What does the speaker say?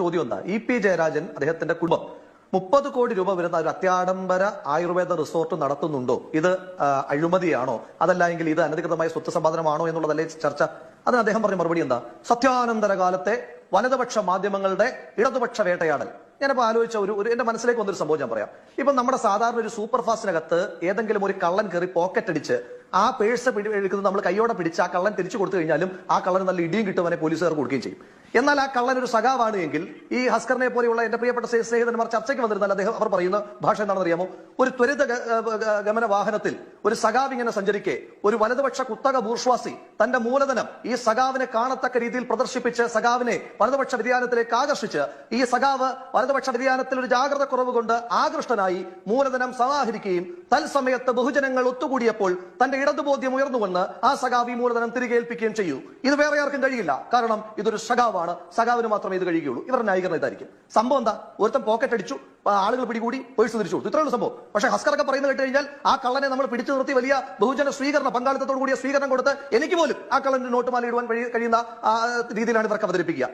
ചോദ്യം എന്താ? E P Jayarajan അദ്ദേഹത്തിന്റെ കുടുംബം. മുപ്പത് കോടി രൂപ വരുന്ന ഒരു അത്യാഡംബര ആയുർവേദ റിസോർട്ട് നടത്തുന്നുണ്ടോ? ഇത് അഴിമതിയാണോ? അതല്ല എങ്കിൽ ഇത് അനധികൃതമായ സ്വത്ത് സമ്പാദനമാണോ എന്നുള്ളതല്ലേ ചർച്ച. അതിന് അദ്ദേഹം പറഞ്ഞ മറുപടി എന്താ? സത്യാനന്തര കാലത്തെ വലതുപക്ഷ മാധ്യമങ്ങളുടെ ഇടതുപക്ഷ വേട്ടയാടൽ. ഞാനിപ്പോ ആലോചിച്ച ഒരു ഒരു എന്റെ മനസ്സിലേക്ക് വന്നൊരു സംഭവം ഞാൻ പറയാം. ഇപ്പൊ നമ്മുടെ സാധാരണ ഒരു സൂപ്പർ ഫാസ്റ്റിനകത്ത് ഏതെങ്കിലും ഒരു കള്ളൻ കയറി പോക്കറ്റ് അടിച്ച് ആ പേഴ്സ് പിടി എടുക്കുന്നത് നമ്മൾ കൈയോടെ പിടിച്ച് ആ കള്ളൻ തിരിച്ചു കൊടുത്തു കഴിഞ്ഞാലും ആ കള്ളന് നല്ല ഇടിയും കിട്ടുവാനെ പോലീസുകാർ കൊടുക്കുകയും ചെയ്യും. എന്നാൽ ആ കള്ളൻ ഒരു സഖാവാണ് എങ്കിൽ ഈ ഹസ്കറിനെ പോലെയുള്ള എന്റെ പ്രിയപ്പെട്ട സ്നേ- സ്നേഹിതന്മാർ ചർച്ചയ്ക്ക് വന്നിരുന്നാൽ അദ്ദേഹം അവർ പറയുന്ന ഭാഷ എന്താണെന്ന് അറിയാമോ ഒരു ത്വരിത ഗമന വാഹനത്തിൽ ഒരു സഖാവ് ഇങ്ങനെ സഞ്ചരിക്കെ ഒരു വലതുപക്ഷ കുത്തക ബൂർഷ്വാസി തന്റെ മൂലധനം ഈ സഖാവിനെ കാണത്തക്ക രീതിയിൽ പ്രദർശിപ്പിച്ച് സഖാവിനെ വലതുപക്ഷ വ്യതിയാനത്തിലേക്ക് ആകർഷിച്ച് ഈ സഖാവ് വലതുപക്ഷ വ്യതിയാനത്തിൽ ഒരു ജാഗ്രത കുറവ് കൊണ്ട് ആകൃഷ്ടനായി മൂലധനം സമാഹരിക്കുകയും തത്സമയത്ത് ബഹുജനങ്ങൾ ഒത്തുകൂടിയപ്പോൾ തന്റെ ഇടതുബോധ്യം ഉയർന്നുവന്ന് ആ സഖാവ് ഈ മൂലധനം തിരികെ ഏൽപ്പിക്കുകയും ചെയ്യൂ. ഇത് വേറെ ആർക്കും കഴിയില്ല. കാരണം ഇതൊരു സഖാവാണ്. സഖാവിന് മാത്രമേ ഇത് കഴിയുകയുള്ളൂ. ഇവരുടെ ന്യായീകരണം ഇതായിരിക്കും. സംഭവം എന്താ? ഒരുത്തൻ പോക്കറ്റ് അടിച്ചു ആളുകൾ പിടികൂടി പേഴ്സ് തിരിച്ചു കൊടുത്തു. ഇത്രയുള്ള സംഭവം. പക്ഷേ ഹസ്കറൊക്കെ പറയുന്നത് കേട്ട് കഴിഞ്ഞാൽ ആ കള്ളനെ നമ്മൾ പിടിച്ചു നിർത്തി വലിയ ബഹുജന സ്വീകരണ പങ്കാളിത്തത്തോടു കൂടിയ സ്വീകരണം കൊടുത്ത് എനിക്ക് പോലും ആ കള്ളന്റെ നോട്ട് ഇടുവാൻ കഴിയുന്ന രീതിയിലാണ് ഇവർക്ക് അവതരിപ്പിക്കുക.